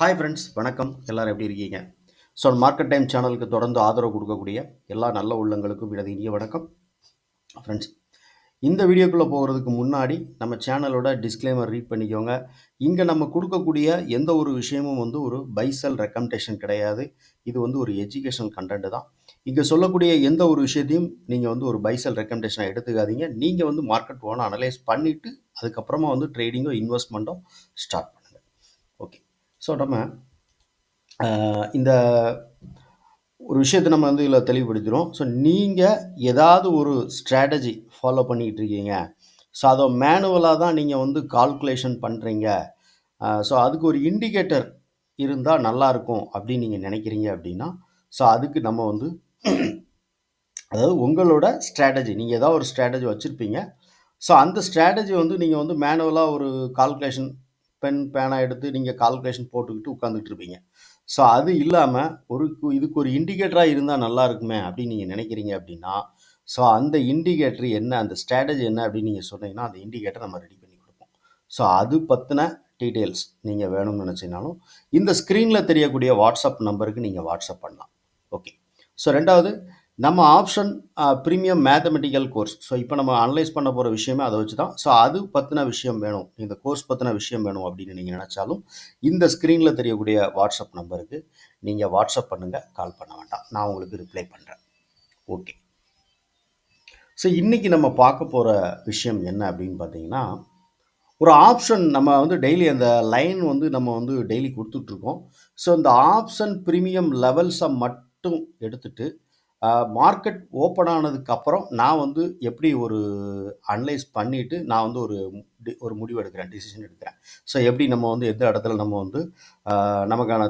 Hi friends வணக்கம். எல்லாரும் எப்படி இருக்கீங்க? ஸோ மார்க்கெட் டைம் சேனலுக்கு தொடர்ந்து ஆதரவு கொடுக்கக்கூடிய எல்லா நல்ல உள்ளங்களுக்கும் எனது இனிய வணக்கம். ஃப்ரெண்ட்ஸ் இந்த வீடியோக்குள்ளே போகிறதுக்கு முன்னாடி நம்ம சேனலோட டிஸ்க்ளைமர் ரீட் பண்ணிக்கோங்க. இங்கே நம்ம கொடுக்கக்கூடிய எந்த ஒரு விஷயமும் வந்து ஒரு பைசல் ரெக்கமெண்டேஷன் கிடையாது. இது வந்து ஒரு எஜுகேஷனல் கண்டென்ட் தான். இங்கே சொல்லக்கூடிய எந்த ஒரு விஷயத்தையும் நீங்கள் வந்து ஒரு பைசல் ரெக்கமெண்டேஷனை எடுத்துக்காதீங்க. நீங்கள் வந்து மார்க்கெட் ஓன அனலைஸ் பண்ணிவிட்டு அதுக்கப்புறமா வந்து ட்ரேடிங்கோ இன்வெஸ்ட்மெண்ட்டோ ஸ்டார்ட் ஸோ நம்ம இந்த ஒரு விஷயத்தை நம்ம வந்து இதில் தெளிவுபடுத்திடும் ஸோ நீங்கள் ஏதாவது ஒரு ஸ்ட்ராட்டஜி ஃபாலோ பண்ணிக்கிட்டு இருக்கீங்க. ஸோ அதை மேனுவலாக தான் நீங்கள் வந்து கால்குலேஷன் பண்ணுறீங்க ஸோ அதுக்கு ஒரு இண்டிகேட்டர் இருந்தால் நல்லாயிருக்கும் அப்படின்னு நீங்கள் நினைக்கிறீங்க அப்படின்னா ஸோ அதுக்கு நம்ம வந்து அதாவது உங்களோட ஸ்ட்ராட்டஜி நீங்கள் ஏதாவது ஒரு ஸ்ட்ராட்டஜி வச்சுருப்பீங்க. ஸோ அந்த ஸ்ட்ராட்டஜி வந்து நீங்கள் வந்து மேனுவலாக ஒரு கால்குலேஷன் பென் பேனா எடுத்து நீங்கள் கால்குலேஷன் போட்டுக்கிட்டு உட்காந்துட்டு இருப்பீங்க. ஸோ அது இல்லாமல் ஒரு இதுக்கு ஒரு இண்டிகேட்டராக இருந்தால் நல்லா இருக்குமே அப்படின்னு நீங்கள் நினைக்கிறீங்க அப்படின்னா ஸோ அந்த இண்டிகேட்டர் என்ன அந்த ஸ்ட்ராட்டஜி என்ன அப்படின்னு நீங்கள் சொன்னீங்கன்னா அந்த இண்டிகேட்டர் நம்ம ரெடி பண்ணி கொடுப்போம். ஸோ அது பற்றின டீட்டெயில்ஸ் நீங்கள் வேணும்னு நினச்சினாலும் இந்த ஸ்க்ரீனில் தெரியக்கூடிய வாட்ஸ்அப் நம்பருக்கு நீங்கள் வாட்ஸ்அப் பண்ணலாம். ஓகே ஸோ ரெண்டாவது நம்ம option premium mathematical course so இப்போ நம்ம அனலைஸ் பண்ண போகிற விஷயமே அதை வச்சு தான் ஸோ அது பற்றின விஷயம் வேணும். இந்த கோர்ஸ் பற்றின விஷயம் வேணும் அப்படின்னு நீங்கள் நினச்சாலும் இந்த ஸ்க்ரீனில் தெரியக்கூடிய வாட்ஸ்அப் நம்பருக்கு நீங்கள் வாட்ஸ்அப் பண்ணுங்கள் கால் பண்ண வேண்டாம். நான் உங்களுக்கு ரிப்ளை பண்ணுறேன் ஓகே ஸோ இன்றைக்கி நம்ம பார்க்க போகிற விஷயம் என்ன அப்படின்னு பார்த்தீங்கன்னா ஒரு ஆப்ஷன் நம்ம வந்து டெய்லி அந்த லைன் வந்து நம்ம வந்து டெய்லி கொடுத்துட்ருக்கோம் ஸோ இந்த ஆப்ஷன் ப்ரீமியம் லெவல்ஸை மட்டும் எடுத்துட்டு மார்க்கெட் ஓப்பன் ஆனதுக்கப்புறம் நான் வந்து எப்படி ஒரு அனலைஸ் பண்ணிவிட்டு நான் வந்து ஒரு டி- ஒரு முடிவு எடுக்கிறேன் டிசிஷன் எடுக்கிறேன். ஸோ எப்படி நம்ம வந்து எந்த இடத்துல நம்ம வந்து நமக்கான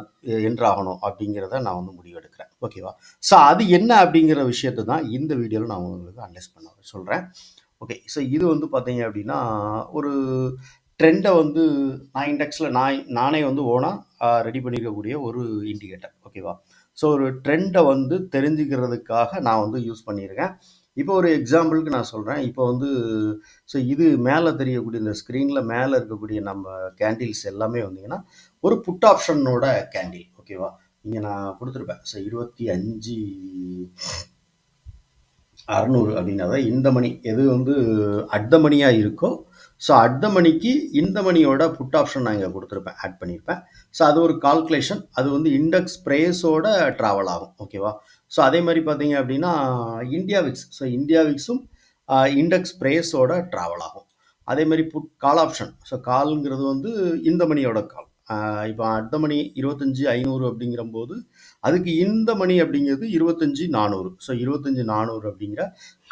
என்ட்ராகணும் அப்படிங்கிறத நான் வந்து முடிவு எடுக்கிறேன். ஓகேவா ஸோ அது என்ன அப்படிங்கிற விஷயத்தை தான் இந்த வீடியோவில் நான் உங்களுக்கு அனலைஸ் பண்ண சொல்கிறேன் ஓகே ஸோ இது வந்து பார்த்தீங்க அப்படின்னா ஒரு ட்ரெண்டை வந்து நான் இண்டெக்ஸில் நான் நானே வந்து ஓனாக ரெடி பண்ணிக்கக்கூடிய ஒரு இண்டிகேட்டர் ஓகேவா ஸோ ஒரு ட்ரெண்டை வந்து தெரிஞ்சுக்கிறதுக்காக நான் வந்து யூஸ் பண்ணியிருக்கேன். இப்போ ஒரு எக்ஸாம்பிளுக்கு நான் சொல்கிறேன் இப்போ வந்து ஸோ இது மேலே தெரியக்கூடிய இந்த ஸ்க்ரீனில் மேலே இருக்கக்கூடிய நம்ம கேண்டில்ஸ் எல்லாமே வந்தீங்கன்னா ஒரு புட் ஆப்ஷனோட கேண்டில் ஓகேவா இங்கே நான் கொடுத்துருப்பேன். ஸோ இருபத்தி அஞ்சு அறநூறு அப்படின்னா தான் இந்த மணி எது வந்து அட் த மணியாக இருக்கோ ஸோ அடுத்த மணிக்கு இந்த மணியோட புட் ஆப்ஷன் நான் இங்கே கொடுத்துருப்பேன் ஆட் பண்ணியிருப்பேன். ஸோ அது ஒரு கால்குலேஷன் அது வந்து இண்டெக்ஸ் ப்ரேஸோட ட்ராவல் ஆகும் ஓகேவா ஸோ அதே மாதிரி பார்த்தீங்க அப்படின்னா இந்தியா விக்ஸ் ஸோ இந்தியா விக்ஸும் இண்டெக்ஸ் ப்ரேஸோட ட்ராவல் ஆகும். அதே மாதிரி புட் கால் ஆப்ஷன் ஸோ கால்ங்கிறது வந்து இந்த மணியோட கால் இப்போ அடுத்த மணி இருபத்தஞ்சி ஐநூறு அப்படிங்கிற போது அதுக்கு இந்த மணி அப்படிங்கிறது இருபத்தஞ்சி நானூறு. ஸோ இருபத்தஞ்சி நானூறு அப்படிங்கிற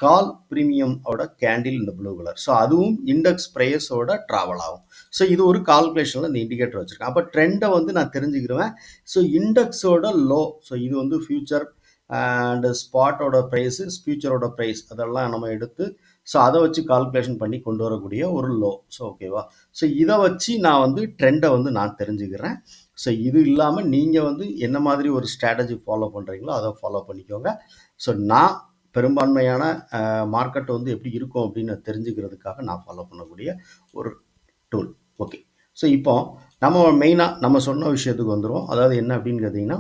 கால் ப்ரீமியம் ஓட கேண்டில் இந்த ப்ளூ கலர் ஸோ அதுவும் இண்டெக்ஸ் ப்ரைஸோட ட்ராவல் ஆகும். ஸோ இது ஒரு கால்குலேஷனில் இந்த இண்டிகேட்டர் வச்சுருக்கேன். அப்போ ட்ரெண்டை வந்து நான் தெரிஞ்சுக்கிடுவேன் ஸோ இண்டெக்ஸோட லோ ஸோ இது வந்து ஃபியூச்சர் அண்ட் ஸ்பாட்டோட ப்ரைஸு ஃபியூச்சரோட ப்ரைஸ் அதெல்லாம் நம்ம எடுத்து ஸோ அதை வச்சு கால்குலேஷன் பண்ணி கொண்டு வரக்கூடிய ஒரு லோ ஸோ ஓகேவா ஸோ இதை வச்சு நான் வந்து ட்ரெண்டை வந்து நான் தெரிஞ்சுக்கிறேன். ஸோ இது இல்லாமல் நீங்கள் வந்து என்ன மாதிரி ஒரு ஸ்ட்ராட்டஜி ஃபாலோ பண்ணுறீங்களோ அதை ஃபாலோ பண்ணிக்கோங்க. ஸோ நான் பெரும்பான்மையான மார்க்கெட் வந்து எப்படி இருக்கும் அப்படின்னு தெரிஞ்சுக்கிறதுக்காக நான் ஃபாலோ பண்ணக்கூடிய ஒரு டூல் ஓகே ஸோ இப்போ நம்ம மெயினாக நம்ம சொன்ன விஷயத்துக்கு வந்துடுவோம் அதாவது என்ன அப்படின்னு கேட்டிங்கன்னா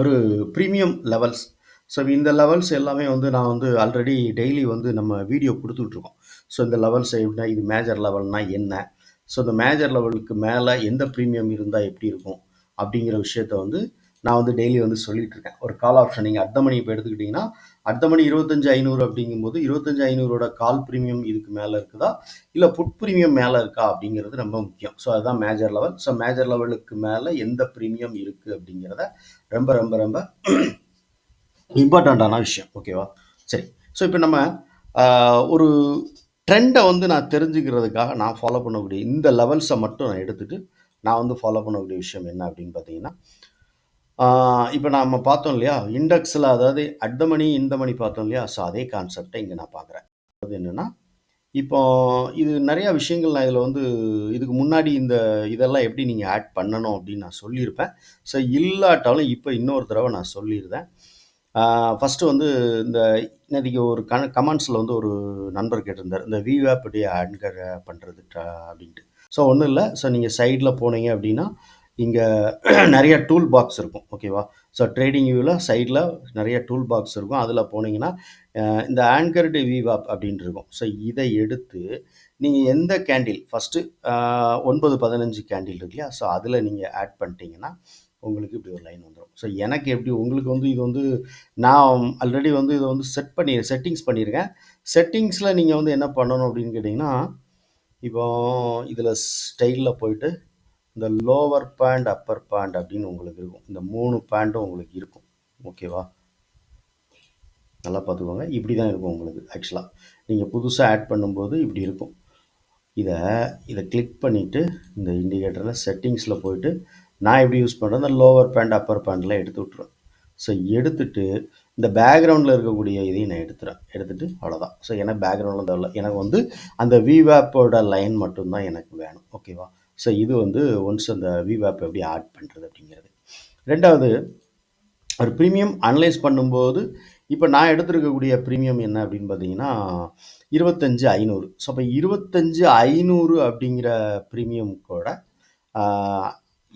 ஒரு ப்ரீமியம் லெவல்ஸ் ஸோ இந்த லெவல்ஸ் எல்லாமே வந்து நான் வந்து ஆல்ரெடி டெய்லி வந்து நம்ம வீடியோ கொடுத்துட்ருக்கோம். ஸோ இந்த லெவல்ஸ் எப்படின்னா இது மேஜர் லெவல்னால் என்ன? ஸோ இந்த மேஜர் லெவலுக்கு மேலே எந்த ப்ரீமியம் இருந்தால் எப்படி இருக்கும்? அப்படிங்கிற விஷயத்த வந்து நான் வந்து டெய்லி வந்து சொல்லிட்டு இருக்கேன் ஒரு கால் ஆப்ஷன் நீங்கள் அடுத்த மணி இப்போ எடுத்துக்கிட்டிங்கன்னா அடுத்த மணி இருபத்தஞ்சு ஐநூறு அப்படிங்கும்போது இருபத்தஞ்சு ஐநூறோட கால் ப்ரீமியம் இதுக்கு மேலே இருக்குதா? இல்லை புட் ப்ரீமியம் மேலே இருக்கா அப்படிங்கிறது ரொம்ப முக்கியம். ஸோ அதுதான் மேஜர் லெவல் ஸோ மேஜர் லெவலுக்கு மேலே எந்த ப்ரீமியம் இருக்குது அப்படிங்கிறத ரொம்ப ரொம்ப ரொம்ப இம்பார்ட்டண்ட்டான விஷயம் ஓகேவா சரி. ஸோ இப்போ நம்ம ஒரு ட்ரெண்டை வந்து நான் தெரிஞ்சுக்கிறதுக்காக நான் ஃபாலோ பண்ணக்கூடிய இந்த லெவல்ஸை மட்டும் நான் எடுத்துகிட்டு நான் வந்து ஃபாலோ பண்ணக்கூடிய விஷயம் என்ன அப்படின்னு பார்த்தீங்கன்னா இப்போ நம்ம பார்த்தோம் இல்லையா? இண்டெக்ஸில் அதாவது அட் மணி இந்த மணி பார்த்தோம் இல்லையா? ஸோ அதே கான்செப்டை இங்கே நான் பார்க்குறேன் அது என்னென்னா இப்போ இது நிறையா விஷயங்கள் நான் இதில் வந்து இதுக்கு முன்னாடி இந்த இதெல்லாம் எப்படி நீங்கள் ஆட் பண்ணணும் அப்படின்னு நான் சொல்லியிருப்பேன். ஸோ இல்லாட்டாலும் இப்போ இன்னொரு தடவை நான் சொல்லியிருந்தேன். ஃபஸ்ட்டு வந்து இந்த இன்னைக்கு ஒரு க கமெண்ட்ஸில் வந்து ஒரு நண்பர் கேட்டிருந்தார். இந்த விவேப் எப்படி ஆன்கர் பண்ணுறது அப்படின்ட்டு. ஸோ ஒன்றும் இல்லை. ஸோ நீங்கள் சைடில் போனீங்க அப்படின்னா இங்கே நிறைய டூல் பாக்ஸ் இருக்கும். ஓகேவா ஸோ ட்ரேடிங் வியூவில் சைடில் நிறைய டூல் பாக்ஸ் இருக்கும். அதில் போனீங்கன்னா இந்த ஆன்கர்டு விவாப் அப்படின்ட்டு இருக்கும். ஸோ இதை எடுத்து நீங்கள் எந்த கேண்டில் ஃபஸ்ட்டு ஒன்பது பதினஞ்சு கேண்டில் இருக்கு இல்லையா? ஸோ அதில் நீங்கள் ஆட் பண்ணிட்டீங்கன்னா உங்களுக்கு இப்படி ஒரு லைன் வந்துடும் ஸோ எனக்கு எப்படி உங்களுக்கு வந்து இது வந்து நான் ஆல்ரெடி வந்து இதை வந்து செட் பண்ணி செட்டிங்ஸ் பண்ணியிருக்கேன். செட்டிங்ஸில் நீங்கள் வந்து என்ன பண்ணணும் அப்படின்னு கேட்டிங்கன்னா இப்போ இதில் ஸ்டைலில் போயிட்டு இந்த லோவர் பேண்ட் அப்பர் பேண்ட் அப்படின்னு உங்களுக்கு இருக்கும். இந்த மூணு பேண்ட்டும் உங்களுக்கு இருக்கும். ஓகேவா நல்லா பார்த்துக்கோங்க. இப்படி தான் இருக்கும் உங்களுக்கு ஆக்சுவலாக நீங்கள் புதுசாக ஆட் பண்ணும்போது இப்படி இருக்கும். இதை இதை கிளிக் பண்ணிவிட்டு இந்த இண்டிகேட்டரில் செட்டிங்ஸில் போயிட்டு நான் எப்படி யூஸ் பண்ணுறேன் இந்த லோவர் பேண்ட் அப்பர் பேண்டில் எடுத்து விட்ருவேன் ஸோ எடுத்துட்டு இந்த பேக்ரவுண்டில் இருக்கக்கூடிய இதையும் நான் எடுத்துறேன். எடுத்துகிட்டு அவ்வளோதான் ஸோ எனக்கு பேக்ரவுண்டில் தேவையில்ல எனக்கு வந்து அந்த விவேப்போட லைன் மட்டும்தான் எனக்கு வேணும். ஓகேவா ஸோ இது வந்து ஒன்ஸ் அந்த விவேப் எப்படி ஆட் பண்ணுறது அப்படிங்கிறது. ரெண்டாவது ஒரு ப்ரீமியம் அனலைஸ் பண்ணும்போது இப்போ நான் எடுத்திருக்கக்கூடிய ப்ரீமியம் என்ன அப்படின்னு பார்த்தீங்கன்னா இருபத்தஞ்சு ஐநூறு. ஸோ அப்போ இருபத்தஞ்சு ஐநூறு அப்படிங்கிற ப்ரீமியம் கூட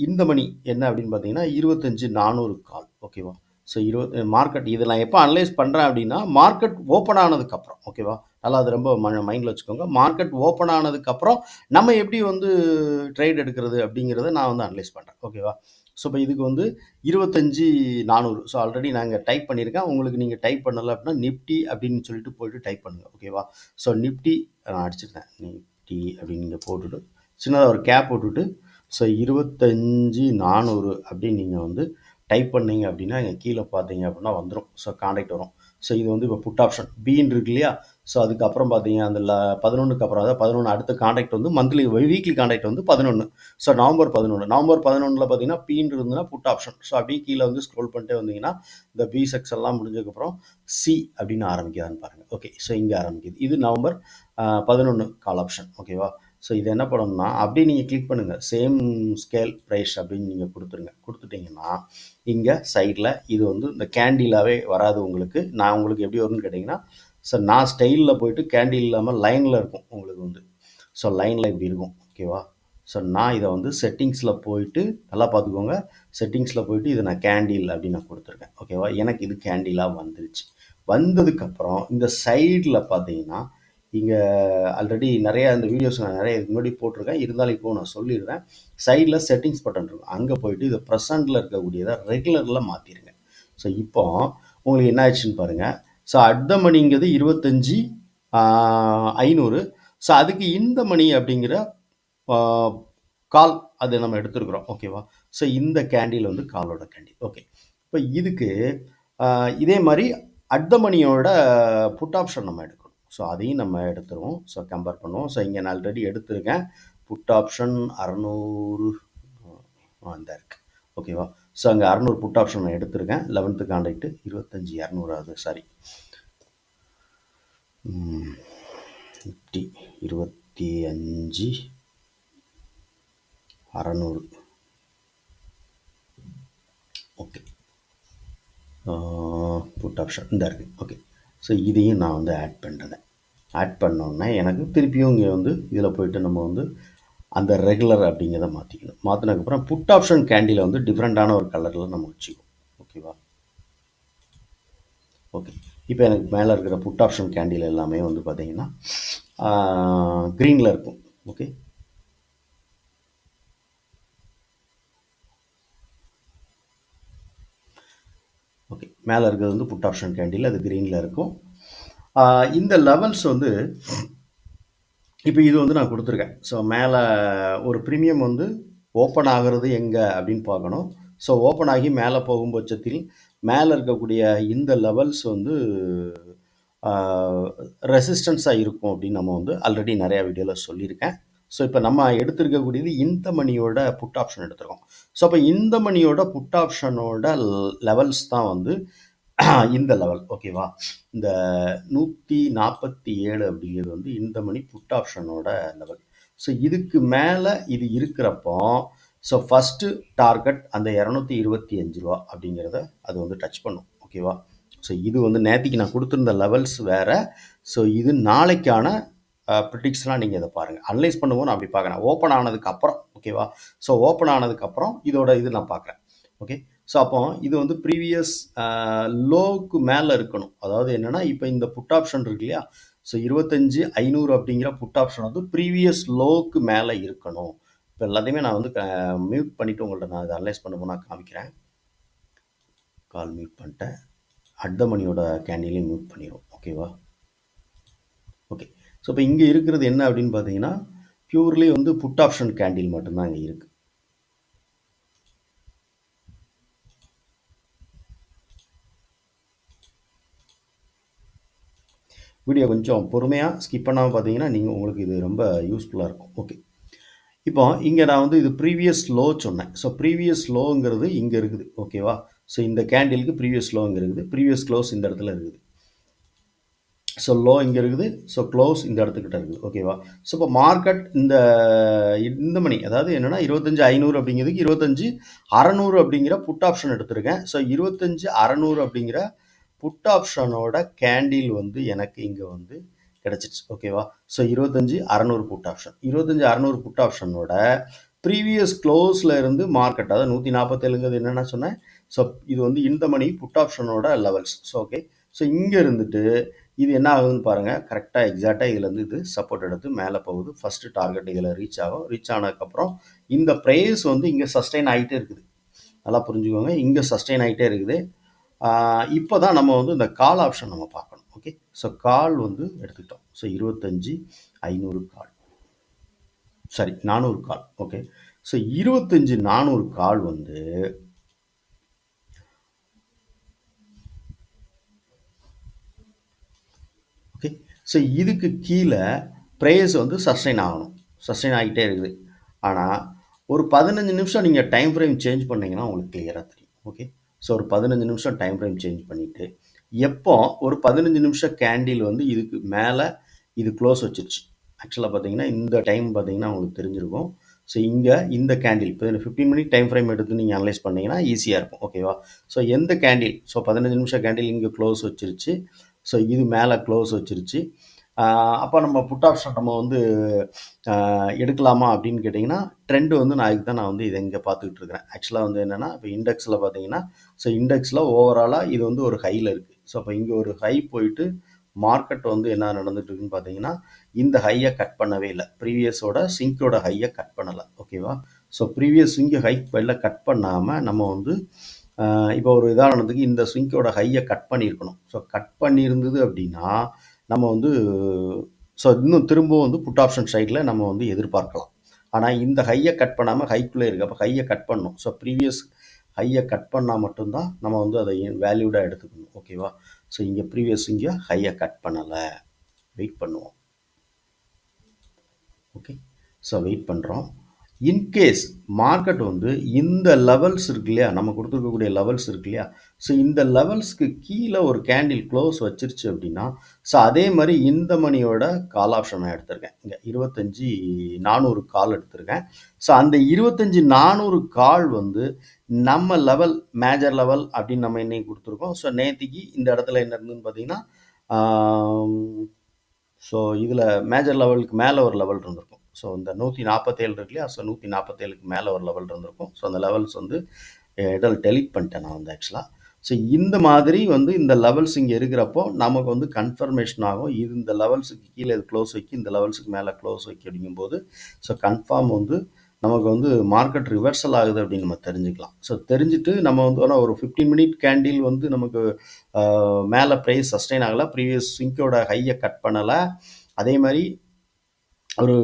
இந்த மணி என்ன அப்படின்னு பார்த்தீங்கன்னா இருபத்தஞ்சு நானூறு கால் ஓகேவா ஸோ இருபது மார்க்கெட் இதை நான் எப்போ அனலைஸ் பண்ணுறேன் அப்படின்னா மார்க்கெட் ஓப்பன் ஆனதுக்கப்புறம். ஓகேவா நல்லா அது ரொம்ப மைண்டில் வச்சுக்கோங்க. மார்க்கெட் ஓப்பன் ஆனதுக்கப்புறம் நம்ம எப்படி வந்து ட்ரேட் எடுக்கிறது அப்படிங்கிறத நான் வந்து அனலைஸ் பண்ணுறேன் ஓகேவா ஸோ இப்போ இதுக்கு வந்து இருபத்தஞ்சி நானூறு. ஸோ ஆல்ரெடி நாங்கள் டைப் பண்ணியிருக்கேன். உங்களுக்கு நீங்கள் டைப் பண்ணலை அப்படின்னா நிப்டி அப்படின்னு சொல்லிட்டு போயிட்டு டைப் பண்ணுங்கள் ஓகேவா ஸோ நிப்டி நான் அடிச்சிருந்தேன். நிப்டி அப்படின்னு நீங்கள் போட்டுட்டு சின்னதாக ஒரு கேப் போட்டுட்டு ஸோ இருபத்தஞ்சி நானூறு அப்படின்னு நீங்கள் வந்து டைப் பண்ணீங்க அப்படின்னா இங்கே கீழே பார்த்தீங்க அப்படின்னா வந்துடும் ஸோ காண்டாக்ட் வரும். ஸோ இது வந்து இப்போ புட் ஆப்ஷன் பீன் இருக்கு இல்லையா? ஸோ அதுக்கப்புறம் பார்த்தீங்க அந்த பதினொன்றுக்கு அப்புறம் அதாவது பதினொன்று அடுத்த காண்டாக்ட் வந்து மந்த்லி வீக்லி காண்டாக்ட் வந்து பதினொன்று ஸோ நவம்பர் பதினொன்று நவம்பர் பதினொன்றில் பார்த்தீங்கன்னா பீன் இருந்ததுன்னா புட் ஆப்ஷன் ஸோ அப்படியே கீழே வந்து ஸ்க்ரோல் பண்ணிட்டே வந்தீங்கன்னா இந்த பி செக்ஸ் எல்லாம் முடிஞ்சதுக்கப்புறம் சி அப்படின்னு ஆரம்பிக்குதான்னு பாருங்கள் ஓகே ஸோ இங்கே ஆரம்பிக்குது. இது நவம்பர் பதினொன்று கால் ஆப்ஷன் ஓகேவா ஸோ இது என்ன பண்ணணும்னா அப்படியே நீங்கள் கிளிக் பண்ணுங்கள் சேம் ஸ்கேல் ப்ரைஸ் அப்படின்னு நீங்கள் கொடுத்துருங்க. கொடுத்துட்டிங்கன்னா இங்கே சைடில் இது வந்து இந்த கேண்டிலாகவே வராது உங்களுக்கு. நான் உங்களுக்கு எப்படி வரும்னு கேட்டிங்கன்னா ஸோ நான் ஸ்டைலில் போயிட்டு கேண்டில் இல்லாமல் லைனில் இருக்கும் உங்களுக்கு வந்து. ஸோ லைனில் இப்படி இருக்கும். ஓகேவா ஸோ நான் இதை வந்து செட்டிங்ஸில் போயிட்டு நல்லா பார்த்துக்கோங்க. செட்டிங்ஸில் போயிட்டு இதை நான் கேண்டில் அப்படின்னு நான் கொடுத்துருக்கேன். ஓகேவா எனக்கு இது கேண்டிலாக வந்துருச்சு. வந்ததுக்கப்புறம் இந்த சைடில் பார்த்தீங்கன்னா இங்கே ஆல்ரெடி நிறையா இந்த வீடியோஸ் நான் நிறைய இதுக்கு முன்னாடி போட்டிருக்கேன். இருந்தாலும் இப்போ நான் சொல்லிடுறேன். சைடில் செட்டிங்ஸ் பட்டன் இருக்கும். அங்கே போயிட்டு இதை ப்ரெசண்டில் இருக்கக்கூடியதை ரெகுலரில் மாற்றிடுங்க ஸோ இப்போ உங்களுக்கு என்ன ஆச்சுன்னு பாருங்கள் ஸோ அட் த மணிங்கிறது இருபத்தஞ்சி ஐநூறு. ஸோ அதுக்கு இந்த மணி அப்படிங்கிற கால் அது நம்ம எடுத்துருக்குறோம். ஓகேவா ஸோ இந்த கேண்டில் வந்து காலோட கேண்டில் ஓகே இப்போ இதுக்கு இதே மாதிரி அட் த மணியோட புட் ஆப்ஷன் நம்ம எடுக்கணும் ஸோ அதையும் நம்ம எடுத்துருவோம். ஸோ கம்பேர் பண்ணுவோம். ஸோ இங்கே நான் ஆல்ரெடி எடுத்திருக்கேன். புட் ஆப்ஷன் அறநூறு அந்த இருக்குது ஓகேவா ஸோ அங்கே அறநூறு புட் ஆப்ஷன் நான் எடுத்திருக்கேன். லெவன்த்து கான்டாக்ட் இருபத்தஞ்சி இரநூறாவது சாரி ஃபிஃப்டி இருபத்தி அஞ்சு அறநூறு. ஓகே புட் ஆப்ஷன் இந்த இருக்குது ஓகே ஸோ இதையும் நான் வந்து ஆட் பண்ணுறேன் ஆட் பண்ணோன்னே எனக்கு திருப்பியும் இங்கே வந்து இதில் போய்ட்டு நம்ம வந்து அந்த ரெகுலர் அப்படிங்கிறத மாற்றிக்கணும் மாற்றினதுக்கப்புறம் புட் ஆப்ஷன் கேண்டியில் வந்து டிஃப்ரெண்ட்டான ஒரு கலரில் நம்ம வச்சுக்குவோம். ஓகேவா ஓகே இப்போ எனக்கு மேலே இருக்கிற புட் ஆப்ஷன் கேண்டில் எல்லாமே வந்து பார்த்தீங்கன்னா க்ரீனில் இருக்கும். ஓகே ஓகே மேலே இருக்கிறது வந்து புட் ஆப்ஷன் கேண்டில் அது க்ரீனில் இருக்கும். இந்த லெவல்ஸ் வந்து இப்போ இது வந்து நான் கொடுத்துருக்கேன். ஸோ மேலே ஒரு ப்ரீமியம் வந்து ஓப்பன் ஆகிறது எங்கே அப்படின்னு பார்க்கணும். ஸோ ஓப்பன் ஆகி மேலே போகும் பட்சத்தில் மேலே இருக்கக்கூடிய இந்த லெவல்ஸ் வந்து ரெசிஸ்டன்ஸாக இருக்கும் அப்படின்னு நம்ம வந்து ஆல்ரெடி நிறையா வீடியோவில் சொல்லியிருக்கேன். ஸோ இப்போ நம்ம எடுத்திருக்கக்கூடியது இந்த மணியோட புட் ஆப்ஷன் எடுத்திருக்கோம். ஸோ அப்போ இந்த மணியோட புட் ஆப்ஷனோட லெவல்ஸ் தான் வந்து இந்த லெவல் ஓகேவா இந்த நூற்றி நாற்பத்தி ஏழு அப்படிங்கிறது வந்து இந்த மணி புட் ஆப்ஷனோட லெவல் ஸோ இதுக்கு மேலே இது இருக்கிறப்போ ஸோ ஃபஸ்ட்டு டார்கெட் அந்த இரநூத்தி இருபத்தி அஞ்சு ரூபா அப்படிங்கிறத அது வந்து டச் பண்ணும் ஓகேவா ஸோ இது வந்து நேற்றுக்கு நான் கொடுத்துருந்த லெவல்ஸ் வேறு. ஸோ இது நாளைக்கான ப்ரிடிக்ஸ்லாம் நீங்கள் இதை பாருங்கள் அனலைஸ் பண்ணும்போது நான் அப்படி பார்க்குறேன். ஓப்பன் ஆனதுக்கப்புறம் ஓகேவா ஸோ ஓப்பன் ஆனதுக்கப்புறம் இதோட இது நான் பார்க்குறேன் ஓகே ஸோ அப்போ இது வந்து ப்ரீவியஸ் லோவுக்கு மேலே இருக்கணும். அதாவது என்னென்னா இப்போ இந்த புட் ஆப்ஷன் இருக்கு இல்லையா? ஸோ இருபத்தஞ்சு ஐநூறு அப்படிங்கிற புட் ஆப்ஷன் வந்து ப்ரீவியஸ் லோவுக்கு மேலே இருக்கணும். இப்போ எல்லாத்தையுமே நான் வந்து மியூட் பண்ணிவிட்டு உங்கள்கிட்ட நான் இதை அனலைஸ் பண்ணும்போது நான் காமிக்கிறேன். கால் மியூட் பண்ணிட்டேன். அட் த மணியோட கேண்டிலையும் மியூட் பண்ணிடும் ஓகேவா ஓகே ஸோ இப்போ இங்கே இருக்கிறது என்ன அப்படின்னு பார்த்தீங்கன்னா பியூர்லி வந்து புட் ஆப்ஷன் கேண்டில் மட்டும்தான் இங்கே இருக்குது வீடியோ கொஞ்சம் பொறுமையாக ஸ்கிப் பண்ணாமல் பார்த்தீங்கன்னா நீங்கள் உங்களுக்கு இது ரொம்ப யூஸ்ஃபுல்லாக இருக்கும். ஓகே இப்போ இங்கே நான் வந்து இது ப்ரீவியஸ் லோ சொன்னேன். ஸோ ப்ரீவியஸ் லோங்கிறது இங்கே இருக்குது. ஓகேவா ஸோ இந்த கேண்டிலுக்கு ப்ரீவியஸ் லோ இருக்குது. ப்ரீவியஸ் க்ளோஸ் இந்த இடத்துல இருக்குது. ஸோ லோ இங்கே இருக்குது. ஸோ க்ளோஸ் இந்த இடத்துக்கிட்ட இருக்குது. ஓகேவா ஸோ இப்போ மார்க்கெட் இந்த இந்த மணி அதாவது என்னென்னா இருபத்தஞ்சி ஐநூறு அப்படிங்கிறதுக்கு இருபத்தஞ்சி அறநூறு அப்படிங்கிற புட் ஆப்ஷன் எடுத்திருக்கேன். ஸோ இருபத்தஞ்சி அறநூறு அப்படிங்கிற புட் ஆப்ஷனோட கேண்டில் வந்து எனக்கு இங்கே வந்து கிடச்சிச்சு ஓகேவா ஸோ இருபத்தஞ்சி அறநூறு புட் ஆப்ஷன் இருபத்தஞ்சி அறநூறு புட் ஆப்ஷனோட ப்ரீவியஸ் க்ளோஸில் இருந்து மார்க்கெட் அதாவது நூற்றி நாற்பத்தேழுங்கிறது என்னென்ன சொன்னேன். ஸோ இது வந்து இந்த மணி புட் ஆப்ஷனோட லெவல்ஸ் ஸோ ஓகே ஸோ இங்கே இருந்துட்டு இது என்ன ஆகுதுன்னு பாருங்கள் கரெக்டாக எக்ஸாக்டாக இதுலேருந்து இது சப்போர்ட் எடுத்து மேலே போகுது. ஃபஸ்ட்டு டார்கெட் இதில் ரீச் ஆகும். ரீச் ஆனதுக்கப்புறம் இந்த ப்ரைஸ் வந்து இங்கே சஸ்டெயின் ஆகிட்டே இருக்குது. நல்லா புரிஞ்சுக்கோங்க. இங்கே சஸ்டெயின் ஆகிட்டே இருக்குது. இப்போ தான் நம்ம வந்து இந்த கால் ஆப்ஷன் நம்ம பார்க்கணும். ஓகே ஸோ கால் வந்து எடுத்துக்கிட்டோம். ஸோ இருபத்தஞ்சி ஐநூறு கால் சாரி நானூறு கால் ஓகே ஸோ இருபத்தஞ்சி நானூறு கால் வந்து ஓகே ஸோ இதுக்கு கீழே ப்ரேயர்ஸ் வந்து சஸ்டைன் ஆகணும். சஸ்டைன் ஆகிட்டே இருக்குது. ஆனால் ஒரு பதினஞ்சு நிமிஷம் நீங்கள் டைம் ஃப்ரேம் சேஞ்ச் பண்ணிங்கன்னா உங்களுக்கு கிளியராக தெரியும். ஓகே ஸோ ஒரு பதினஞ்சு நிமிஷம் டைம் ஃப்ரேம் சேஞ்ச் பண்ணிவிட்டு எப்போ ஒரு பதினஞ்சு நிமிஷம் கேண்டில் வந்து இதுக்கு மேலே இது க்ளோஸ் வச்சிருச்சு. ஆக்சுவலாக பார்த்தீங்கன்னா இந்த டைம் பார்த்தீங்கன்னா உங்களுக்கு தெரிஞ்சிருக்கும். ஸோ இங்கே இந்த கேண்டில் இப்போ ஃபிஃப்டீன் மினிட் டைம் ஃப்ரேம் எடுத்து நீங்கள் அனலைஸ் பண்ணிங்கன்னா ஈஸியாக இருக்கும். ஓகேவா ஸோ எந்த கேண்டில் ஸோ பதினஞ்சு நிமிஷம் கேண்டில் இங்கே க்ளோஸ் வச்சிருச்சு. ஸோ இது மேலே க்ளோஸ் வச்சிருச்சு. அப்போ நம்ம புட் ஆப்ஷன் நம்ம வந்து எடுக்கலாமா அப்படின்னு கேட்டிங்கன்னா ட்ரெண்டு வந்து நான் இதுக்கு தான் நான் வந்து இதை இங்கே பார்த்துக்கிட்டு இருக்கிறேன். ஆக்சுவலாக வந்து என்னென்னா இப்போ இண்டெக்ஸில் பார்த்தீங்கன்னா ஸோ இண்டெக்ஸில் ஓவராலாக இது வந்து ஒரு ஹையில் இருக்குது ஸோ அப்போ இங்கே ஒரு ஹை போயிட்டு மார்க்கெட் வந்து என்ன நடந்துட்டு இருக்குன்னு பார்த்தீங்கன்னா இந்த ஹையை கட் பண்ணவே இல்லை. ப்ரீவியஸோட சிங்கோட ஹையை கட் பண்ணலை. ஓகேவா ஸோ ப்ரீவியஸ் சிங்கு ஹை வெளில கட் பண்ணாமல் நம்ம வந்து இப்போ ஒரு உதாரணத்துக்கு இந்த ஸ்விங்கோட ஹையை கட் பண்ணியிருக்கணும். ஸோ கட் பண்ணியிருந்தது அப்படின்னா நம்ம வந்து ஸோ இன்னும் திரும்பவும் வந்து புட் ஆப்ஷன் சைடில் நம்ம வந்து எதிர்பார்க்கலாம். ஆனால் இந்த ஹையை கட் பண்ணாமல் ஹைக்குள்ளே இருக்குது அப்போ ஹையை கட் பண்ணணும். ஸோ ப்ரீவியஸ் ஹையை கட் பண்ணால் மட்டும்தான் நம்ம வந்து அதை வேல்யூடாக எடுத்துக்கணும். ஓகேவா ஸோ இங்கே ப்ரீவியஸ் இங்கே ஹையை கட் பண்ணலை. வெயிட் பண்ணுவோம். ஓகே ஸோ வெயிட் பண்ணுறோம் இன்கேஸ் மார்க்கெட் வந்து இந்த லெவல்ஸ் இருக்கு இல்லையா? நம்ம கொடுத்துருக்கக்கூடிய லெவல்ஸ் இருக்கு இல்லையா? ஸோ இந்த லெவல்ஸ்க்கு கீழே ஒரு கேண்டில் க்ளோஸ் வச்சிருச்சு அப்படின்னா ஸோ அதே மாதிரி இந்த மணியோட கால் ஆப்ஷன் நான் எடுத்திருக்கேன். இங்கே இருபத்தஞ்சி நானூறு கால் எடுத்திருக்கேன். ஸோ அந்த இருபத்தஞ்சி நானூறு கால் வந்து நம்ம லெவல் மேஜர் லெவல் அப்படின்னு நம்ம இன்னைக்கு கொடுத்துருக்கோம். ஸோ நேற்றுக்கு இந்த இடத்துல என்ன இருந்துன்னு பார்த்தீங்கன்னா ஸோ இதில் மேஜர் லெவலுக்கு மேலே ஒரு லெவல் இருந்திருக்கும். ஸோ இந்த நூற்றி நாற்பத்தேழு இருக்கு இல்லையா? ஸோ நூற்றி நாற்பத்தேழுக்கு மேலே ஒரு லெவல் இருந்திருக்கும். ஸோ அந்த லெவல்ஸ் வந்து இடம் டெலிட் பண்ணிட்டேன் நான் வந்து ஆக்சுவலாக ஸோ இந்த மாதிரி வந்து இந்த லெவல்ஸ் இங்கே இருக்கிறப்போ நமக்கு வந்து கன்ஃபர்மேஷன் ஆகும். இது இந்த லெவல்ஸுக்கு கீழே இது க்ளோஸ் வைக்கி இந்த லெவல்ஸுக்கு மேலே க்ளோஸ் வைக்க அப்படிங்கும்போது ஸோ கன்ஃபார்ம் வந்து நமக்கு வந்து மார்க்கெட் ரிவர்சல் ஆகுது அப்படின்னு நம்ம தெரிஞ்சுக்கலாம். ஸோ தெரிஞ்சுட்டு நம்ம வந்து ஆனால் ஒரு ஃபிஃப்டீன் மினிட் கேண்டில் வந்து நமக்கு மேலே ப்ரைஸ் சஸ்டெயின் ஆகலை. ப்ரீவியஸ் சிங்கோட ஹையை கட் பண்ணலை. அதே மாதிரி ஒரு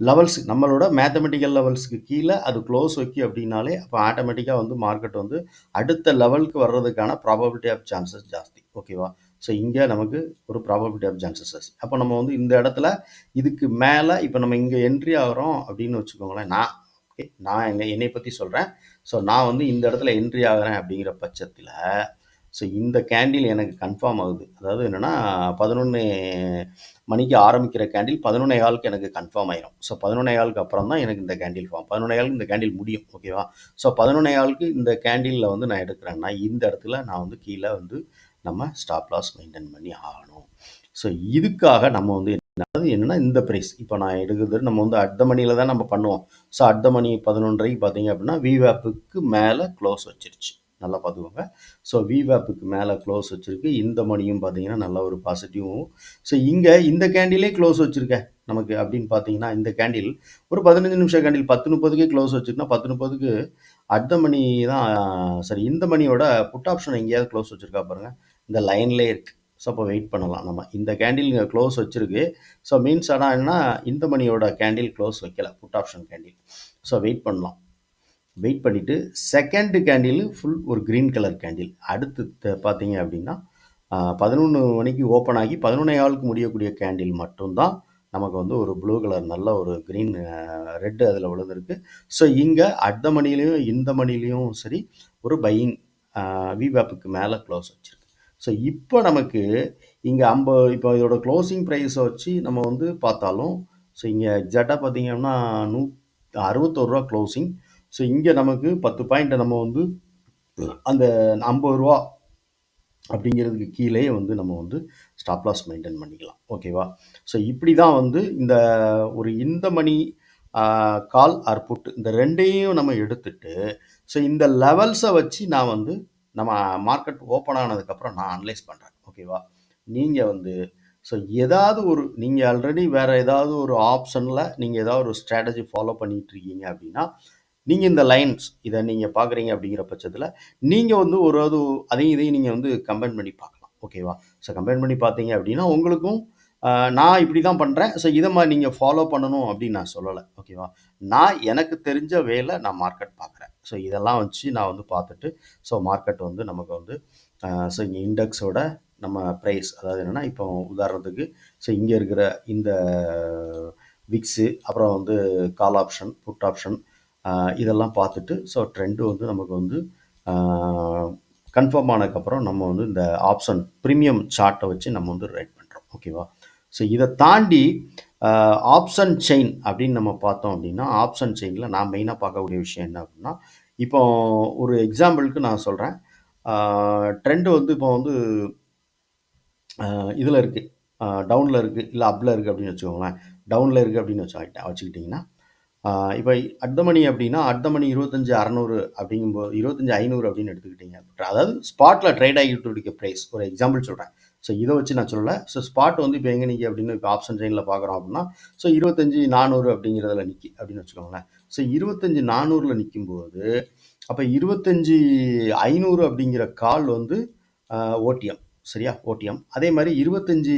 லெவல்ஸ் நம்மளோட மேத்தமெட்டிக்கல் லெவல்ஸுக்கு கீழே அது க்ளோஸ் வைக்கி அப்படின்னாலே அப்போ ஆட்டோமேட்டிக்காக வந்து மார்க்கெட் வந்து அடுத்த லெவலுக்கு வர்றதுக்கான ப்ராபபிலிட்டி ஆஃப் சான்சஸ் ஜாஸ்தி. ஓகேவா ஸோ இங்கே நமக்கு ஒரு ப்ராபபிலிட்டி ஆஃப் சான்சஸ் அப்போ நம்ம வந்து இந்த இடத்துல இதுக்கு மேலே இப்போ நம்ம இங்கே என்ட்ரி ஆகிறோம் அப்படின்னு வச்சுக்கோங்களேன் நான் ஓகே நான் என்னை என்னை பற்றி சொல்கிறேன் ஸோ நான் வந்து இந்த இடத்துல என்ட்ரி ஆகிறேன் அப்படிங்கிற பட்சத்தில் ஸோ இந்த கேண்டில் எனக்கு கன்ஃபார்ம் ஆகுது. அதாவது என்னென்னா பதினொன்று மணிக்கு ஆரம்பிக்கிற கேண்டில் பதினொன்னே காலுக்கு எனக்கு கன்ஃபார்ம் ஆயிரும். ஸோ பதினொன்னே காலுக்கு அப்புறம் தான் எனக்கு இந்த கேண்டில் ஃபார்ம் பதினொன்னே காலுக்கு இந்த கேண்டில் முடியும் ஓகேவா ஸோ பதினொன்னே காலுக்கு இந்த கேண்டிலில் வந்து நான் எடுக்கிறேன்னா இந்த இடத்துல நான் வந்து கீழே வந்து நம்ம ஸ்டாப் லாஸ் மெயின்டைன் பண்ணி ஆகணும். ஸோ இதுக்காக நம்ம வந்து அதாவது என்னன்னா இந்த ப்ரைஸ் இப்போ நான் எடுக்கிறது நம்ம வந்து அட் மணியில் தான் நம்ம பண்ணுவோம். ஸோ அட் மணி பதினொன்றரைக்கு பார்த்தீங்க அப்படின்னா விவேப்புக்கு மேலே க்ளோஸ் வச்சிருச்சு. நல்லா பார்த்துக்கோங்க. ஸோ விவேப்புக்கு மேலே க்ளோஸ் வச்சுருக்கு. இந்த மணியும் பார்த்தீங்கன்னா நல்ல ஒரு பாசிட்டிவும் ஸோ இங்கே இந்த கேண்டிலே க்ளோஸ் வச்சுருக்கேன் நமக்கு அப்படின்னு பார்த்தீங்கன்னா இந்த கேண்டில் ஒரு பதினஞ்சு நிமிஷம் கேண்டில் பத்து முப்பதுக்கே க்ளோஸ் வச்சுருக்குன்னா பத்து முப்பதுக்கு அடுத்த மணி தான் சரி இந்த மணியோட புட் ஆப்ஷன் எங்கேயாவது க்ளோஸ் வச்சுருக்கா பாருங்கள் இந்த லைன்லேயே இருக்குது ஸோ அப்போ வெயிட் பண்ணலாம் நம்ம. இந்த கேண்டில் க்ளோஸ் வச்சுருக்கு. ஸோ மீன்ஸ் ஆனால் என்ன? இந்த மணியோட கேண்டில் க்ளோஸ் வைக்கல. Put option candle so wait பண்ணலாம். வெயிட் பண்ணிவிட்டு செகண்ட் கேண்டில் ஃபுல் ஒரு க்ரீன் கலர் கேண்டில் அடுத்து பார்த்தீங்க அப்படின்னா பதினொன்று மணிக்கு ஓப்பன் ஆகி பதினொன்னே ஆளுக்கு முடியக்கூடிய கேண்டில் மட்டும்தான் நமக்கு வந்து ஒரு ப்ளூ கலர் நல்ல ஒரு க்ரீன் ரெட் அதில் விழுந்திருக்கு. ஸோ இங்கே அடுத்த மணிலேயும் மணிலையும் இந்த மணிலையும் சரி ஒரு பையிங் விவேப்புக்கு மேலே க்ளோஸ் வச்சுருக்கு. ஸோ இப்போ நமக்கு இங்கே ஐம்ப இப்போ இதோட க்ளோசிங் ப்ரைஸை வச்சு நம்ம வந்து பார்த்தாலும் ஸோ இங்கே எக்ஸாக்டாக பார்த்தீங்கன்னா நூ அறுபத்தோரு க்ளோசிங் ஸோ இங்கே நமக்கு பத்து பாயிண்ட்டை நம்ம வந்து அந்த ஐம்பது ரூபா அப்படிங்கிறதுக்கு கீழே வந்து நம்ம வந்து ஸ்டாப் லாஸ் மெயின்டைன் பண்ணிக்கலாம். ஓகேவா ஸோ இப்படி தான் வந்து இந்த ஒரு இந்த மணி கால் ஆர் புட் இந்த ரெண்டையும் நம்ம எடுத்துட்டு ஸோ இந்த லெவல்ஸை வச்சு நான் வந்து நம்ம மார்க்கெட் ஓப்பன் ஆனதுக்கப்புறம் நான் அனலைஸ் பண்ணுறேன் ஓகேவா நீங்கள் வந்து ஸோ ஏதாவது ஒரு நீங்கள் ஆல்ரெடி வேறு ஏதாவது ஒரு ஆப்ஷனில் நீங்கள் ஏதாவது ஒரு ஸ்ட்ராட்டஜி ஃபாலோ பண்ணிகிட்ருக்கீங்க இருக்கீங்க அப்படின்னா நீங்கள் இந்த லைன்ஸ் இதை நீங்கள் பார்க்குறீங்க அப்படிங்கிற பட்சத்தில் நீங்கள் வந்து ஒரு அது அதையும் இதையும் நீங்கள் வந்து கம்பைன் பண்ணி பார்க்கலாம். ஓகேவா ஸோ கம்பைன் பண்ணி பார்த்தீங்க அப்படின்னா உங்களுக்கும் நான் இப்படி தான் பண்ணுறேன் ஸோ இதை மாதிரி நீங்கள் ஃபாலோ பண்ணணும் அப்படின்னு நான் சொல்லலை. ஓகேவா நான் எனக்கு தெரிஞ்ச வேலை நான் மார்க்கெட் பார்க்குறேன். ஸோ இதெல்லாம் வச்சு நான் வந்து பார்த்துட்டு ஸோ மார்க்கெட் வந்து நமக்கு வந்து ஸோ இங்கே இண்டெக்ஸோட நம்ம ப்ரைஸ் அதாவது என்னென்னா இப்போ உதாரணத்துக்கு ஸோ இங்கே இருக்கிற இந்த விக்ஸு அப்புறம் வந்து கால் ஆப்ஷன் புட் ஆப்ஷன் இதெல்லாம் பார்த்துட்டு ஸோ ட்ரெண்டு வந்து நமக்கு வந்து கன்ஃபார்ம் ஆனதுக்கப்புறம் நம்ம வந்து இந்த ஆப்ஷன் ப்ரீமியம் சார்ட்டை வச்சு நம்ம வந்து ரைட் பண்ணுறோம் ஓகேவா ஸோ இதை தாண்டி ஆப்ஷன் செயின் அப்படின்னு நம்ம பார்த்தோம் அப்படின்னா ஆப்ஷன் செயினில் நான் மெயினாக பார்க்கக்கூடிய விஷயம் என்ன அப்படின்னா இப்போ ஒரு எக்ஸாம்பிளுக்கு நான் சொல்கிறேன் ட்ரெண்டு வந்து இப்போ வந்து இதில் இருக்குது டவுனில் இருக்குது இல்லை அப்பில் இருக்குது அப்படின்னு வச்சுக்கோங்களேன். டவுனில் இருக்குது அப்படின்னு வச்சு வச்சுக்கிட்டிங்கன்னா இப்போ அட் மணி அப்படின்னா அட் மணி இருபத்தஞ்சி அறநூறு அப்படிங்கும்போது இருபத்தஞ்சி ஐநூறு அப்படின்னு எடுத்துக்கிட்டீங்க. அதாவது ஸ்பாட்டில் ட்ரேட் ஆகிட்டு இருக்க ப்ரைஸ் ஒரு எக்ஸாம்பிள் சொல்கிறேன் ஸோ இதை வச்சு நான் சொல்லலை. ஸோ ஸ்பாட் வந்து இப்போ எங்கே நிற்கி அப்படின்னு இப்போ ஆப்ஷன் ட்ரெயினில் பார்க்குறோம் அப்படின்னா ஸோ இருபத்தஞ்சி நானூறு அப்படிங்கிறதுல நிற்கி அப்படின்னு வச்சுக்கோங்களேன். ஸோ இருபத்தஞ்சி நானூறில் நிற்கும்போது அப்போ இருபத்தஞ்சி ஐநூறு அப்படிங்கிற கால் வந்து ஓடிஎம் சரியா? ஓடிஎம் அதே மாதிரி இருபத்தஞ்சி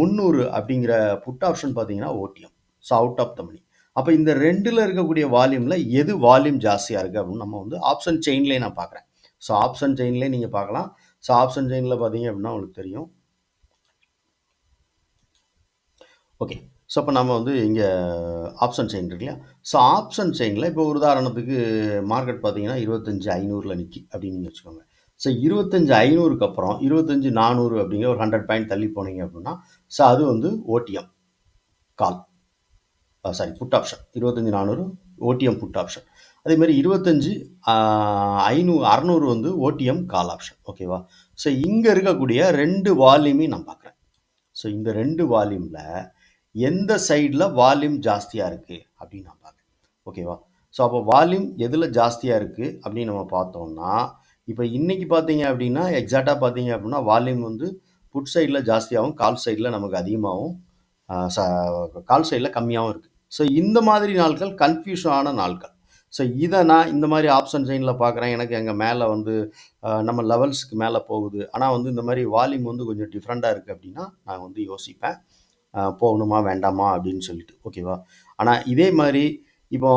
முந்நூறு அப்படிங்கிற புட் ஆப்ஷன் பார்த்தீங்கன்னா OTM so out of the money அப்போ இந்த ரெண்டில் இருக்கக்கூடிய வால்யூமில் எது வால்யூம் ஜாஸ்தியாக இருக்குது அப்படின்னு நம்ம வந்து ஆப்ஷன் செயின்லேயே நான் பார்க்குறேன். ஸோ ஆப்ஷன் செயின்லேயே நீங்கள் பார்க்கலாம். ஸோ ஆப்ஷன் செயினில் பார்த்தீங்க அப்படின்னா உங்களுக்கு தெரியும். ஓகே ஸோ அப்போ நம்ம வந்து இங்கே ஆப்ஷன் செயின் இருக்கு இல்லையா? ஸோ ஆப்ஷன் செயினில் இப்போ ஒரு உதாரணத்துக்கு மார்க்கெட் பார்த்தீங்கன்னா இருபத்தஞ்சி ஐநூறில் நிற்கி அப்படின்னு நீங்கள் வச்சுக்கோங்க. ஸோ இருபத்தஞ்சி ஐநூறுக்கு அப்புறம் இருபத்தஞ்சி நானூறு அப்படிங்கிற ஒரு ஹண்ட்ரட் பாயிண்ட் தள்ளி போனீங்க அப்படின்னா ஸோ அது வந்து OTM call sorry put option இருபத்தஞ்சி நானூறு ஓடிஎம் புட் ஆப்ஷன் அதேமாதிரி இருபத்தஞ்சி ஐநூறு அறநூறு வந்து ஓடிஎம் கால் ஆப்ஷன் ஓகேவா ஸோ இங்கே இருக்கக்கூடிய ரெண்டு வால்யூமையும் நான் பார்க்குறேன். ஸோ இந்த ரெண்டு வால்யூமில் எந்த சைடில் வால்யூம் ஜாஸ்தியாக இருக்குது அப்படின்னு நான் பார்க்குறேன். ஓகேவா ஸோ அப்போ வால்யூம் எதில் ஜாஸ்தியாக இருக்குது அப்படின்னு நம்ம பார்த்தோம்னா இப்போ இன்றைக்கி பார்த்தீங்க அப்படின்னா எக்ஸாக்டாக பார்த்தீங்க அப்படின்னா வால்யூம் வந்து புட் சைடில் ஜாஸ்தியாகவும் கால் சைடில் நமக்கு அதிகமாகவும் ச- கால் சைடில் கம்மியாகவும் இருக்குது ஸோ இந்த மாதிரி நாட்கள் கன்ஃபியூஷனான நாட்கள் ஸோ இதை நான் இந்த மாதிரி ஆப்ஷன் சைனில் பார்க்குறேன். எனக்கு எங்கள் மேலே வந்து நம்ம லெவல்ஸ்க்கு மேலே போகுது. ஆனால் வந்து இந்த மாதிரி வால்யூம் வந்து கொஞ்சம் டிஃப்ரெண்ட்டாக இருக்குது அப்படின்னா நான் வந்து யோசிப்பேன். போகணுமா வேண்டாமா அப்படின்னு சொல்லிட்டு. ஓகேவா ஆனால் இதே மாதிரி இப்போ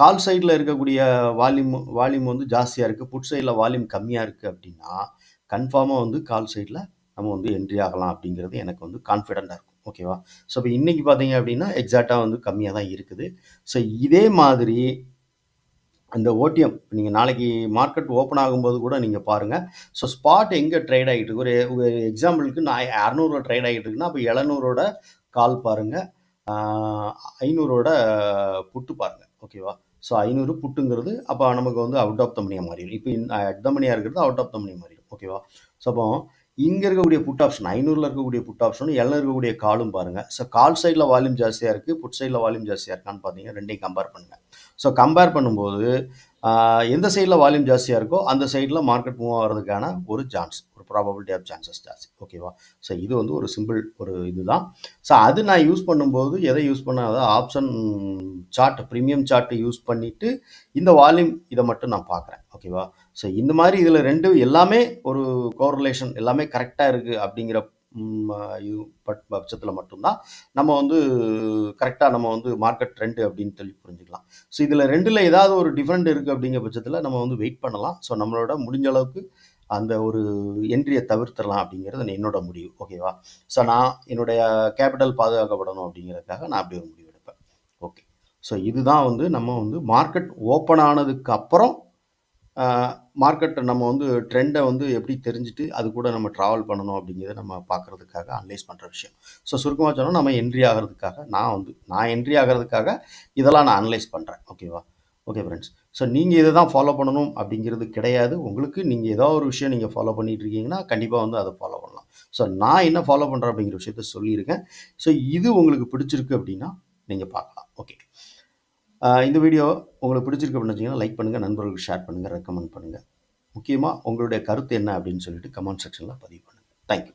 கால் சைடில் இருக்கக்கூடிய வால்யூம் வால்யூம் வந்து ஜாஸ்தியாக இருக்குது புட் சைடில் வால்யூம் கம்மியாக இருக்குது அப்படின்னா கன்ஃபார்மாக வந்து கால் சைடில் நம்ம வந்து என்ட்ரி ஆகலாம் அப்படிங்கிறது எனக்கு வந்து கான்ஃபிடெண்ட்டாக இருக்கும். ஓகேவா ஸோ இப்போ இன்றைக்கி பார்த்தீங்க அப்படின்னா எக்ஸாக்டாக வந்து கம்மியாக தான் இருக்குது. ஸோ இதே மாதிரி அந்த ஓடிஎம் நீங்கள் நாளைக்கு மார்க்கெட் ஓப்பன் ஆகும்போது கூட நீங்கள் பாருங்கள் ஸோ ஸ்பாட் எங்கே ட்ரேட் ஆகிட்டு இருக்கு? ஒரு ஒரு எக்ஸாம்பிளுக்கு நான் அறநூறுவா ட்ரேட் ஆகிட்டு இருக்குன்னா அப்போ எழுநூறோட கால் பாருங்கள் ஐநூறோட புட்டு பாருங்கள் ஓகேவா ஸோ ஐநூறு புட்டுங்கிறது அப்போ நமக்கு வந்து அவுட் ஆஃப் த மணியாக மாறிடும். இப்போ அட் த மணியாக இருக்கிறது அவுட் ஆஃப் த மாறிடும். ஓகேவா ஸோ அப்போ இங்கே இருக்கக்கூடிய புட் ஆப்ஷன் ஐநூறில் இருக்கக்கூடிய புட் ஆப்ஷனும் எல்லாம் இருக்கக்கூடிய காலும் பாருங்கள் ஸோ கால் சைடில் வால்யூம் ஜாஸ்தியாக இருக்குது புட் சைடில் வால்யூம் ஜாஸ்தியாக இருக்கான்னு பார்த்தீங்கன்னா ரெண்டையும் கம்பேர் பண்ணுங்கள் ஸோ கம்பேர் பண்ணும்போது எந்த சைடில் வால்யூம் ஜாஸ்தியாக இருக்கோ அந்த சைடில் மார்க்கெட் மூவ் ஆகிறதுக்கான ஒரு சான்ஸ் ஒரு ப்ராபபிலிட்டி ஆஃப் சான்சஸ் ஜாஸ்தி. ஓகேவா ஸோ இது வந்து ஒரு சிம்பிள் ஒரு இதுதான். ஸோ அது நான் யூஸ் பண்ணும்போது எதை யூஸ் பண்ண அதாவது option chart premium chart use பண்ணிவிட்டு இந்த வால்யூம் இதை மட்டும் நான் பார்க்குறேன் ஓகேவா ஸோ இந்த மாதிரி இதில் ரெண்டு எல்லாமே ஒரு கோரிலேஷன் எல்லாமே கரெக்டாக இருக்குது அப்படிங்கிற இது பட் பட்சத்தில் மட்டும்தான் நம்ம வந்து கரெக்டாக நம்ம வந்து மார்க்கெட் ட்ரெண்டு அப்படின்னு சொல்லி புரிஞ்சுக்கலாம். ஸோ இதில் ரெண்டில் ஏதாவது ஒரு டிஃப்ரெண்ட் இருக்குது அப்படிங்கிற பட்சத்தில் நம்ம வந்து வெயிட் பண்ணலாம். ஸோ நம்மளோட முடிஞ்ச அளவுக்கு அந்த ஒரு என்ட்ரியை தவிர்த்திடலாம் அப்படிங்கிறது என்னோட முடிவு. ஓகேவா ஸோ நான் என்னுடைய கேபிட்டல் பாதுகாக்கப்படணும் அப்படிங்கிறதுக்காக நான் அப்படி ஒரு முடிவு எடுப்பேன். ஓகே ஸோ இதுதான் வந்து நம்ம வந்து மார்க்கெட் ஓப்பன் ஆனதுக்கு அப்புறம் மார்க்கெட்டை நம்ம வந்து ட்ரெண்டை வந்து எப்படி தெரிஞ்சுட்டு அது கூட நம்ம ட்ராவல் பண்ணணும் அப்படிங்கிறத நம்ம பார்க்குறதுக்காக அனலைஸ் பண்ணுற விஷயம். ஸோ சுருக்கமாக சொன்னால் நம்ம என்ட்ரி ஆகிறதுக்காக நான் வந்து நான் என்ட்ரி ஆகிறதுக்காக இதெல்லாம் நான் அனலைஸ் பண்ணுறேன் ஓகேவா ஓகே ஃப்ரெண்ட்ஸ் ஸோ நீங்கள் இதை தான் ஃபாலோ பண்ணணும் அப்படிங்கிறது கிடையாது. உங்களுக்கு நீங்கள் ஏதோ ஒரு விஷயம் நீங்கள் ஃபாலோ பண்ணிட்டு இருக்கீங்கன்னா கண்டிப்பாக வந்து அதை ஃபாலோ பண்ணலாம். ஸோ நான் என்ன ஃபாலோ பண்ணுறேன் அப்படிங்கிற விஷயத்த சொல்லியிருக்கேன். ஸோ இது உங்களுக்கு பிடிச்சிருக்கு அப்படின்னா நீங்கள் பார்க்கலாம். ஓகே இந்த வீடியோ உங்களுக்கு பிடிச்சிருக்கு அப்படின்னு வச்சிங்கன்னா லைக் பண்ணுங்கள் நண்பர்களுக்கு ஷேர் பண்ணுங்கள் ரெக்கமெண்ட் பண்ணுங்கள் முக்கியமாக உங்களுடைய கருத்து என்ன அப்படின்னு சொல்லிட்டு கமெண்ட் செக்ஷனில் பதிவு பண்ணுங்கள் தேங்க்யூ